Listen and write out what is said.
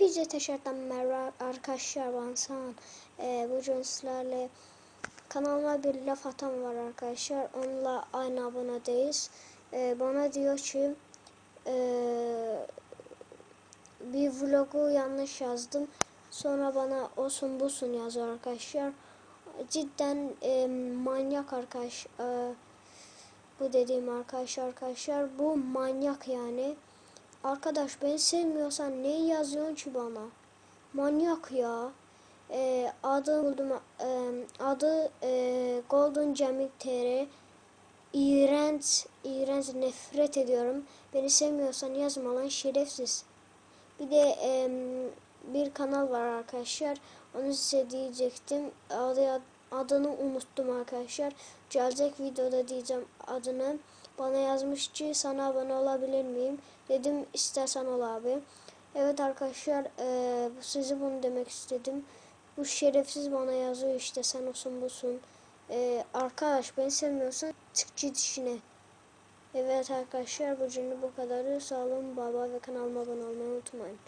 Hepinize teşekkürler merhaba arkadaşlar ben San. Ee, bugün sizlerle kanalıma bir laf atan var arkadaşlar. Onunla aynı abonedeyiz. Ee, bana diyor ki ee, bir vlogu yanlış yazdım. Sonra bana olsun busun yazıyor arkadaşlar. Cidden ee, manyak arkadaş. ee, bu dediğim arkadaş arkadaşlar. Bu manyak yani. Arkadaş beni sevmiyorsan ne yazıyorsun ki bana? Manyak ya. Ee, adı buldum. Ee, adı e, Golden Cemil TR. İğrenç, iğrenç nefret ediyorum. Beni sevmiyorsan yazma lan şerefsiz. Bir de e, bir kanal var arkadaşlar. Onu size diyecektim. Adı, adını unuttum arkadaşlar. Gelecek videoda diyeceğim adını. Bana yazmış ki sana abone olabilir miyim? Dedim istersen ol abi. Evet arkadaşlar e, bu sizi bunu demek istedim. Bu şerefsiz bana yazıyor işte sen olsun busun. E, arkadaş beni sevmiyorsan çık git işine. Evet arkadaşlar bu cümle bu kadarı. Sağ olun baba ve kanalıma abone olmayı unutmayın.